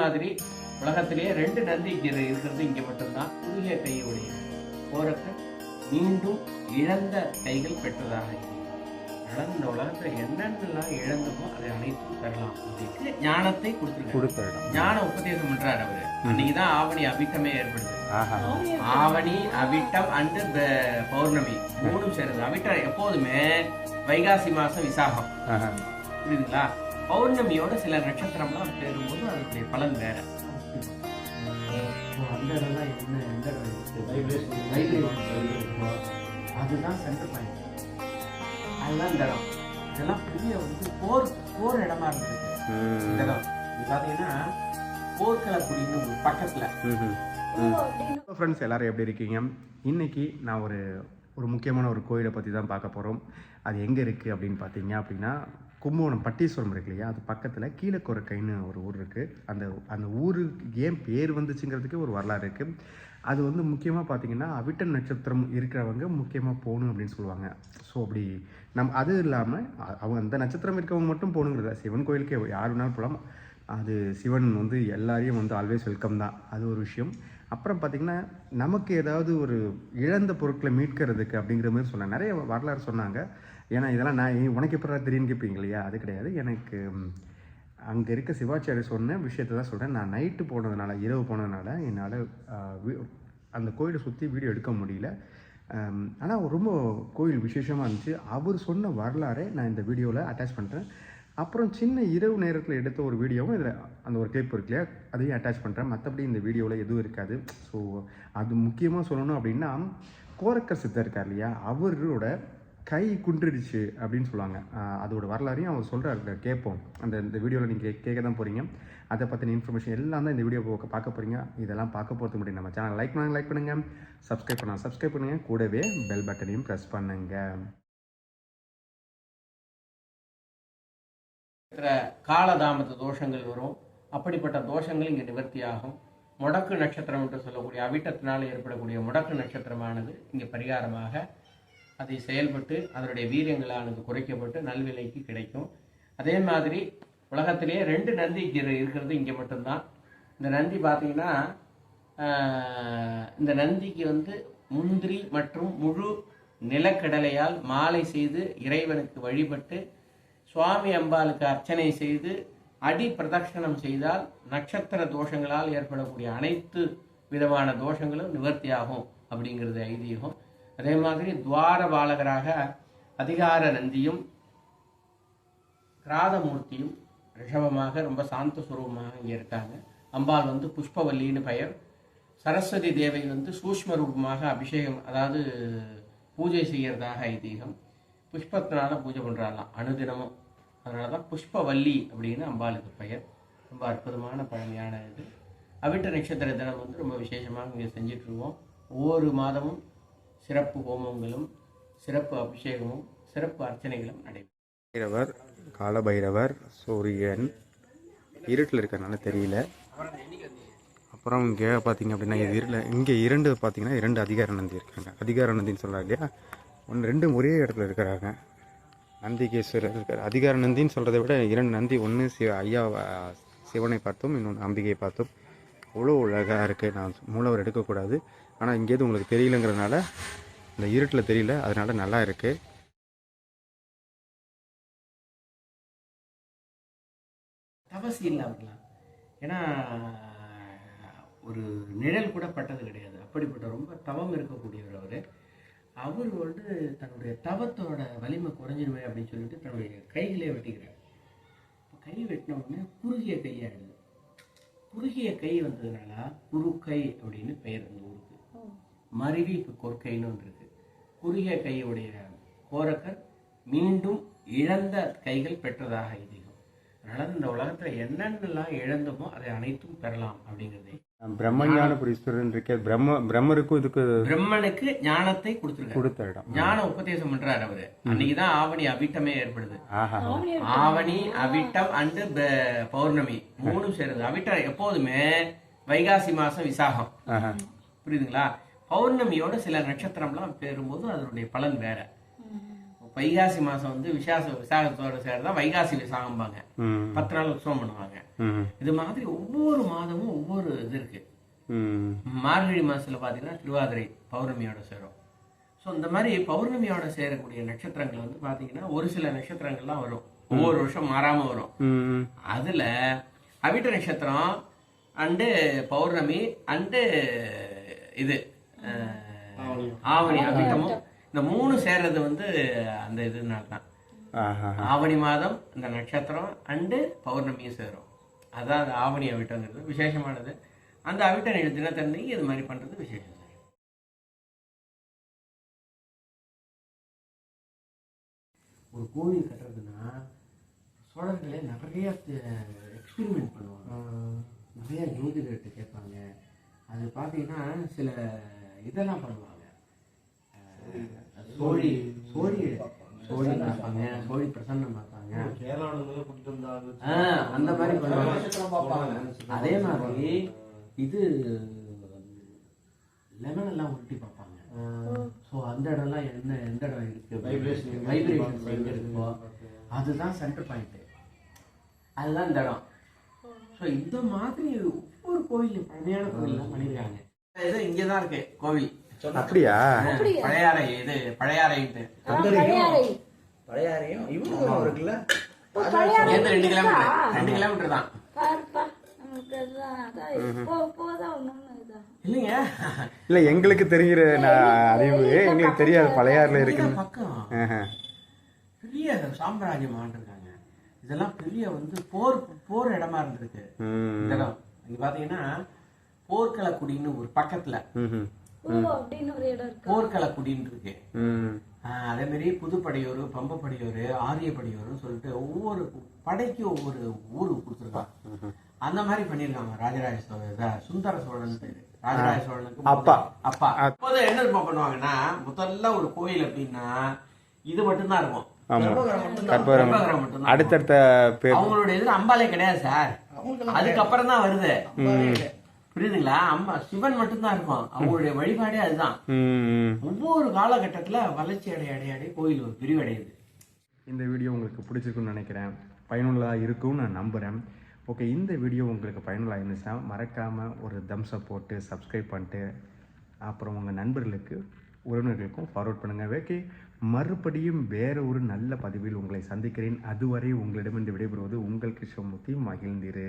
மாதிரி உலகத்திலேயே ரெண்டு நந்தி இருக்கிறது. இங்க மட்டும்தான். குறுகிய கையுடைய போரக்கர் மீண்டும் இழந்த கைகள் பெற்றதாக. அதனால இந்த உலகத்துல என்னென்னலாம் இழந்தமோ அதை அனைத்தும் பெறலாம் அப்படின்னு ஞானத்தை கொடுத்துருக்காரு. ஞான உபதேசம் பண்றாரு அவரு. அன்னைக்குதான் ஆவணி அபிட்டமே ஏற்படுது. ஆவணி அவிட்டம் அண்டு பௌர்ணமி மூணும் சேருது அவிட்டம் எப்போதுமே வைகாசி மாசம் விசாகம். புரியுதுங்களா? பௌர்ணமியோட சில நட்சத்திரம்லாம் சேரும்போது அதனுடைய பலன் வேற. அந்த இடம்லாம் என்ன எந்த அதுதான் சென்டர் பாயிண்ட் அதுதான் இந்த இடம். இதெல்லாம் பெரிய வந்து போர் போர் இடமா இருந்தது. இந்த. இடம். இது பாத்தீங்கன்னா போர்க்களக்குடின்னு ஒரு பக்கத்துல. ஃப்ரெண்ட்ஸ் எல்லாரும் எப்படி இருக்கீங்க? இன்னைக்கு நான் ஒரு ஒரு முக்கியமான ஒரு கோயிலை பற்றி தான் பார்க்க போகிறோம் அது எங்கே இருக்குது அப்படின்னு பார்த்தீங்க அப்படின்னா கும்பகோணம் பட்டீஸ்வரம் இருக்கு இல்லையா? அது பக்கத்தில் கீழக்குறக்கைன்னு ஒரு ஊர் இருக்குது அந்த அந்த ஊருக்கு ஏன் பேர் வந்துச்சுங்கிறதுக்கே ஒரு வரலாறு இருக்குது அது வந்து முக்கியமாக பார்த்தீங்கன்னா அவிட்ட நட்சத்திரம் இருக்கிறவங்க முக்கியமாக போகணும் அப்படின்னு சொல்லுவாங்க. ஸோ அப்படி நம் அது இல்லாமல் அவங்க அந்த நட்சத்திரம் இருக்கவங்க மட்டும் போகணுங்கிறத? சிவன் கோயிலுக்கு யார் வேணாலும் போகலாம். அது சிவன் வந்து எல்லாரையும் வந்து ஆல்வேஸ் வெல்கம் தான். அது ஒரு விஷயம். அப்புறம் பார்த்திங்கன்னா நமக்கு ஏதாவது ஒரு இழந்த பொருட்களை மீட்கிறதுக்கு அப்படிங்கிற மாதிரி சொன்னாங்க. நிறைய வரலாறு சொன்னாங்க. ஏன்னா இதெல்லாம் நான் ஏன் உனக்கு எப்படா தெரியும்னு கேட்பீங்க இல்லையா? அது கிடையாது. எனக்கு அங்கே இருக்க சிவாச்சாரி சொன்ன விஷயத்தை தான் சொல்கிறேன் நான் நைட்டு போனதுனால இரவு போனதுனால என்னால் அந்த கோயிலை சுற்றி வீடியோ எடுக்க முடியல. ஆனால் ரொம்ப கோயில் விசேஷமாக இருந்துச்சு. அவர் சொன்ன வரலாறை நான் இந்த வீடியோவில் அட்டாச் பண்ணுறேன் அப்புறம் சின்ன இரவு நேரத்தில் எடுத்த ஒரு வீடியோவும் இதில் அந்த ஒரு கிளிப் இருக்கு இல்லையா? அதையும் அட்டாச் பண்ணுறேன் மற்றபடி இந்த வீடியோவில் எதுவும் இருக்காது. ஸோ அது முக்கியமாக சொல்லணும் அப்படின்னா கோரக்கர் சித்தர் இருக்கார் இல்லையா? அவரோட கை குன்றிடுச்சு அப்படின்னு சொல்லுவாங்க. அதோட வரலாறையும் அவர் சொல்கிறாரு கேட்போம். அந்த இந்த வீடியோவில் நீங்கள் கேட்க தான் போகிறீங்க அதை பற்றின இன்ஃபர்மேஷன் எல்லாம் தான் இந்த வீடியோ பார்க்க போகிறீங்க இதெல்லாம் பார்க்க போகிறது முடியும் நம்ம சேனல் லைக் பண்ணாங்க லைக் பண்ணுங்கள் சப்ஸ்கிரைப் பண்ணால் சப்ஸ்கிரைப் பண்ணுங்கள் கூடவே பெல் பட்டனையும் ப்ரெஸ் பண்ணுங்கள் காலதாமத தோஷங்கள் வரும். அப்படிப்பட்ட தோஷங்கள் இங்கே நிவர்த்தியாகும். முடக்கு நட்சத்திரம் என்று சொல்லக்கூடிய அவிட்டத்தினால் ஏற்படக்கூடிய முடக்கு நட்சத்திரமானது இங்கே பரிகாரமாக அதை செயல்பட்டு அதனுடைய வீரியங்களானது குறைக்கப்பட்டு நல்விலைக்கு கிடைக்கும். அதே மாதிரி உலகத்திலேயே ரெண்டு நந்தி இருக்கிறது இங்கே மட்டும்தான். இந்த நந்தி பார்த்தீங்கன்னா இந்த நந்திக்கு வந்து முந்திரி மற்றும் முழு நிலக்கடலையால் மாலை செய்து இறைவனுக்கு வழிபட்டு சுவாமி அம்பாளுக்கு அர்ச்சனை செய்து அடி பிரதட்சணம் செய்தால் நட்சத்திர தோஷங்களால் ஏற்படக்கூடிய அனைத்து விதமான தோஷங்களும் நிவர்த்தியாகும் அப்படிங்கிறது ஐதீகம். அதே மாதிரி துவார பாலகராக அதிகார நந்தியும் கிராதமூர்த்தியும் ரிஷபமாக ரொம்ப சாந்த சுரூபமாக இங்கே இருக்காங்க. அம்பாள் வந்து புஷ்பவல்லின்னு பெயர். சரஸ்வதி தேவை வந்து சூஷ்ம ரூபமாக அபிஷேகம் அதாவது பூஜை செய்கிறதாக ஐதீகம். புஷ்பத்தினால பூஜை பண்ணுறாங்களாம் அனுதினமும். அதனால தான் புஷ்பவல்லி அப்படின்னு அம்பாளுக்கு பெயர். ரொம்ப அற்புதமான பழமையான இது. அவிட்ட நட்சத்திர தினம் வந்து ரொம்ப விசேஷமாக இங்கே செஞ்சிட்ருவோம். ஒவ்வொரு மாதமும் சிறப்பு ஹோமங்களும் சிறப்பு அபிஷேகமும் சிறப்பு அர்ச்சனைகளும் நடைபெறும். பைரவர் காலபைரவர் சூரியன் இருட்டில் இருக்கிறனால தெரியல. அப்புறம் இங்கே பார்த்தீங்க அப்படின்னா இது இருட்டில் இங்கே இரண்டு பார்த்தீங்கன்னா இரண்டு அதிகார நந்தி இருக்காங்க. அதிகார நந்தின்னு சொல்கிறாங்க இல்லையா? ஒன்று ரெண்டும் ஒரே இடத்துல இருக்கிறாங்க. நந்திகேஸ்வரர் இருக்கார். அதிகார நந்தின்னு சொல்கிறத விட இரண்டு நந்தி ஒன்று சிவ ஐயா சிவனை பார்த்தோம் இன்னொன்று அம்பிகையை பார்த்தோம். அவ்வளோ அழகாக இருக்குது நான் மூலவர் எடுக்கக்கூடாது. ஆனால் இங்கேருந்து உங்களுக்கு தெரியலங்கிறதுனால இந்த இருட்டில் தெரியல. அதனால் நல்லா இருக்குது தபசு இல்லை ஏன்னா ஒரு நிழல் கூட பட்டது கிடையாது. அப்படிப்பட்ட ரொம்ப தவம் இருக்கக்கூடியவர் அவர். அவர் வந்து தன்னுடைய தவத்தோட வலிமை குறைஞ்சிருமே அப்படின்னு சொல்லிட்டு தன்னுடைய கைகளே வெட்டிக்கிறார். கை வெட்டின உடனே குறுகிய கையாயிடுது குறுகிய கை வந்ததுனால குறுக்கை அப்படின்னு பெயர் அந்த ஊருக்கு. மருவி இப்போ கொற்கைன்னு இருக்கு. குறுகிய கையுடைய கோரக்கர் மீண்டும் இழந்த கைகள் பெற்றதாக ஐதீகம். அதனால இந்த உலகத்துல என்னென்னலாம் இழந்தோமோ அதை அனைத்தும் பெறலாம் அப்படிங்கிறது. பிரம்மஞான புரீஸ்வரன் இருக்க பிரம்ம பிரம்மருக்கும் இதுக்கு பிரம்மனுக்கு ஞானத்தை கொடுத்துருக்காரு. கொடுத்த இடம். ஞான உபதேசம் பண்றாரு அவரு. அன்னைக்குதான் ஆவணி அவிட்டமே ஏற்படுது. ஆஹா. ஆவணி அவிட்டம். அண்டு பௌர்ணமி மூணும் சேருது அவிட்டம் எப்போதுமே வைகாசி மாசம் விசாகம். புரியுதுங்களா? பௌர்ணமியோட சில நட்சத்திரம்லாம் பெறும்போது அதனுடைய பலன் வேற. வைகாசி மாசம் வந்து விசாச விசாகத்தோட சேர்தான் வைகாசி விசாகம்பாங்க. பத்து நாள் உற்சவம் பண்ணுவாங்க. இது மாதிரி ஒவ்வொரு மாதமும் ஒவ்வொரு இது இருக்கு. மார்கழி மாசத்துல பாத்தீங்கன்னா திருவாதிரை பௌர்ணமியோட சேரும். ஸோ இந்த மாதிரி பௌர்ணமியோட சேரக்கூடிய நட்சத்திரங்கள் வந்து பாத்தீங்கன்னா ஒரு சில நட்சத்திரங்கள்லாம் வரும். ஒவ்வொரு வருஷம் மாறாம வரும். அதுல அவிட்ட நட்சத்திரம் அண்டு பௌர்ணமி அண்டு இது ஆவணி. அவிட்டமும் இந்த மூணு சேர்றது வந்து அந்த இதுனால தான் ஆவணி மாதம் இந்த நட்சத்திரம் அண்டு பௌர்ணமியும் சேரும். அதான் அந்த ஆவணி அவிட்டங்கிறது விசேஷமானது. அந்த அவிட்ட தினத்தன்னைக்கு இது மாதிரி பண்றது விசேஷம். ஒரு கோவில் கட்டுறதுன்னா சோழர்களே நிறைய எக்ஸ்பெரிமெண்ட் பண்ணுவாங்க. நிறைய ஜோதிடர்கிட்ட கேட்பாங்க. அது பார்த்தீங்கன்னா சில இதெல்லாம் பண்ணுவாங்க. சோழி சோழி சோழி பார்ப்பாங்க சோழி பிரசன்னம் பார்ப்பாங்க. அந்த மாதிரி அதே மாதிரி இது லெமன் எல்லாம் உருட்டி பார்ப்பாங்க. ஸோ அந்த இடம்லாம் என்ன எந்த இடம் இருக்கு? வைப்ரேஷன் வைப்ரேஷன் எங்க இருக்கோ? அதுதான் சென்டர் பாயிண்ட் அதுதான் இந்த இடம். ஸோ இந்த மாதிரி ஒவ்வொரு கோயில் பழமையான கோயில்லாம் பண்ணியிருக்காங்க. இது இங்கே தான் இருக்கு கோவில். அப்படியா? பழையாறை இது பழையாறைன்ட்டு பழையாறையும் இவனுக்கு இருக்குல்ல? இங்கேருந்து ரெண்டு கிலோமீட்டர் ரெண்டு கிலோமீட்டர் தான். இல்ல எங்களுக்கு தெரிகிற அறிவு எங்களுக்கு தெரியாது பழையாறுல ஆஹா. பெரிய சாம்ராஜ்யம் ஆண்டிருக்காங்க இதெல்லாம் பெரிய வந்து போர் போர் இடமா இருந்திருக்கு. ம் இந்த இடம். இங்க பாத்தீங்கன்னா போர்க்களக்குடின்னு ஒரு பக்கத்துல. போர்க்களக்குடின்னு இருக்கு. அதே மாதிரி புதுப்படையூர் பம்பப்படையூர் ஆரியப்படையூர்னு சொல்லிட்டு ஒவ்வொரு படைக்கு ஒவ்வொரு ஊரு கொடுத்துருக்காங்க. அந்த மாதிரி பண்ணிருக்காங்க ராஜராஜ சோழன் இதா- சுந்தர சோழன் பேரு. ராஜராஜ சோழனுக்கு அப்பா. அப்பா. அப்போது என்ன பண்ணுவாங்கன்னா முதல்ல ஒரு கோயில் அப்படின்னா இது மட்டும்தான் இருக்கும். அடுத்தடுத்த பேர். அவங்களோட இதுல அம்பாலே கிடையாது சார். அதுக்கப்புறம் தான் வருது. புரியுதுங்களா? அம்மா சிவன் மட்டும்தான் இருக்கும் அவங்களுடைய வழிபாடே அதுதான். ஒவ்வொரு காலகட்டத்துல வளர்ச்சி அடைய அடைய அடைய கோயில் ஒரு விரிவடையுது இந்த வீடியோ உங்களுக்கு பிடிச்சிருக்குன்னு நினைக்கிறேன். பயனுள்ளதாக இருக்கும்னு நான் நம்புகிறேன் ஓகே இந்த வீடியோ உங்களுக்கு பயனுள்ளதாக இருந்துச்சுன்னா மறக்காமல் ஒரு தம்ஸை போட்டு சப்ஸ்கிரைப் பண்ணிட்டு அப்புறம் உங்கள் நண்பர்களுக்கு உறவினர்களுக்கும் ஃபார்வர்ட் பண்ணுங்கள் ஓகே மறுபடியும் வேற ஒரு நல்ல பதிவில் உங்களை சந்திக்கிறேன். அதுவரை உங்களிடமிருந்து விடைபெறுவது உங்கள் கிருஷ்ணமூர்த்தி மகிழ்ந்திரு.